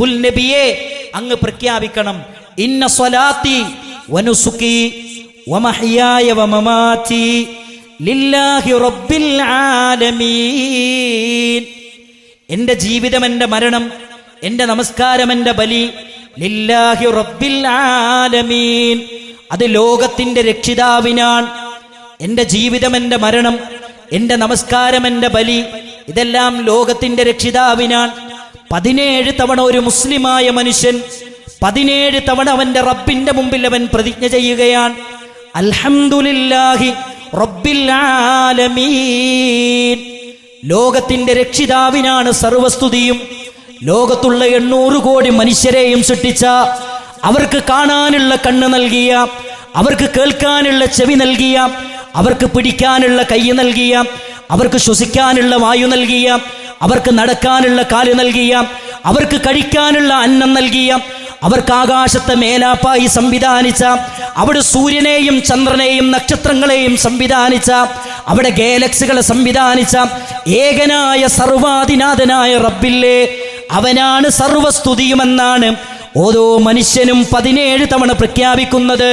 കുൽ നബിയെ അങ്ങ് പ്രഖ്യാപിക്കണം. ഇന്ന സ്വലാത്തി വനുസുക്കി വമഹ്യായ വമമാതി ലില്ലാഹി റബ്ബിൽ ആലമീൻ. എന്റെ ജീവിതം എന്റെ മരണം എന്റെ നമസ്കാരം എന്റെ ബലി ലില്ലാഹി റബ്ബിൽ ആലമീൻ. അത് ലോകത്തിന്റെ രക്ഷിതാവിനാണ്. എന്റെ ജീവിതം എന്റെ മരണം എന്റെ നമസ്കാരം എന്റെ ബലി ഇതെല്ലാം ലോകത്തിന്റെ രക്ഷിതാവിനാണ്. പതിനേഴ് തവണ ഒരു മുസ്ലിമായ മനുഷ്യൻ പതിനേഴ് തവണ അവന്റെ റബ്ബിന്റെ മുമ്പിൽ അവൻ പ്രതിജ്ഞ ചെയ്യുകയാണ്. അൽഹംദുലില്ലാഹി റബ്ബിൽ ആലമീൻ. ലോകത്തിന്റെ രക്ഷിതാവിനാണ് സർവസ്തുതിയും. ലോകത്തുള്ള എണ്ണൂറ് കോടി മനുഷ്യരെയും സൃഷ്ടിച്ച അവർക്ക് കാണാനുള്ള കണ്ണ് നൽകിയ അവർക്ക് കേൾക്കാനുള്ള ചെവി നൽകിയ അവർക്ക് പിടിക്കാനുള്ള കൈ നൽകിയ അവർക്ക് ശ്വസിക്കാനുള്ള വായു നൽകിയ അവർക്ക് നടക്കാനുള്ള കാൽ നൽകിയ അവർക്ക് കഴിക്കാനുള്ള അന്നം നൽകിയ അവർക്ക് ആകാശത്തെ മേലാപ്പായി സംവിധാനിച്ച അവിടെ സൂര്യനെയും ചന്ദ്രനെയും നക്ഷത്രങ്ങളെയും സംവിധാനിച്ച അവിടെ ഗാലക്സികളെ സംവിധാനിച്ച ഏകനായ സർവാധിനാഥനായ റബ്ബില്ലേ അവനാണ് സർവസ്തുതിയുമെന്നാണ് ഓരോ മനുഷ്യനും പതിനേഴ് തവണ പ്രഖ്യാപിക്കുന്നത്.